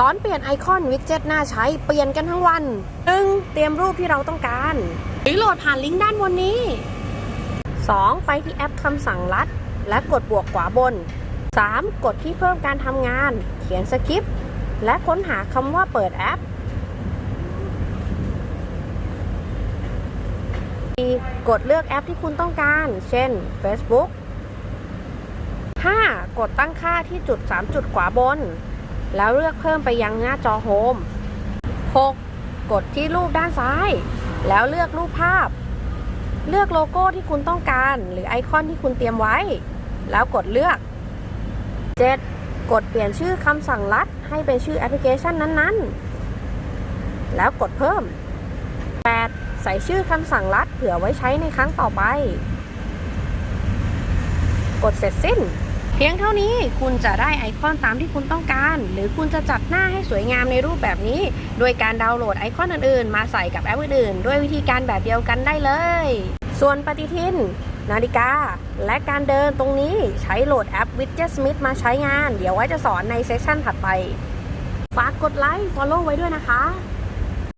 สอนเปลี่ยนไอคอนวิดเจ็ตหน่าใช้เปลี่ยนกันทั้งวัน 1. เตรียมรูปที่เราต้องการ หรือโหลดผ่านลิงก์ด้านบนนี้ 2. ไปที่แอปคำสั่งลัด และกดบวกขวาบน 3. กดที่เพิ่มการทำงาน เขียนสคริปต์และค้นหาคำว่าเปิดแอป 4. กดเลือกแอปที่คุณต้องการ เช่น Facebook 5. กดตั้งค่าที่จุด 3 จุดขวาบน แล้วเลือกเพิ่มไปยังหน้าจอโฮม 6. กดที่รูปด้านซ้าย แล้วเลือกรูปภาพ เลือกโลโก้ที่คุณต้องการ หรือไอคอนที่คุณเตรียมไว้ แล้วกดเลือก 7. กดเปลี่ยนชื่อคำสั่งลัด ให้เป็นชื่อแอปพลิเคชันนั้นๆ แล้วกดเพิ่ม 8. ใส่ชื่อคำสั่งลัดเผื่อไว้ใช้ในครั้งต่อไป กดเสร็จสิ้น เพียงเท่านี้คุณจะได้ไอคอนตามที่คุณต้องการ หรือคุณจะจัดหน้าให้สวยงามในรูปแบบนี้ โดยการดาวน์โหลดไอคอนอื่นๆ มาใส่กับแอปอื่นๆ ด้วยวิธีการแบบเดียวกันได้เลย ส่วนปฏิทิน นาฬิกา และการเดินตรงนี้ใช้โหลดแอป Widget Smith มาใช้งาน เดี๋ยวไว้จะสอนในเซสชันถัดไป ฝากกดไลค์ Follow ไว้ด้วยนะคะ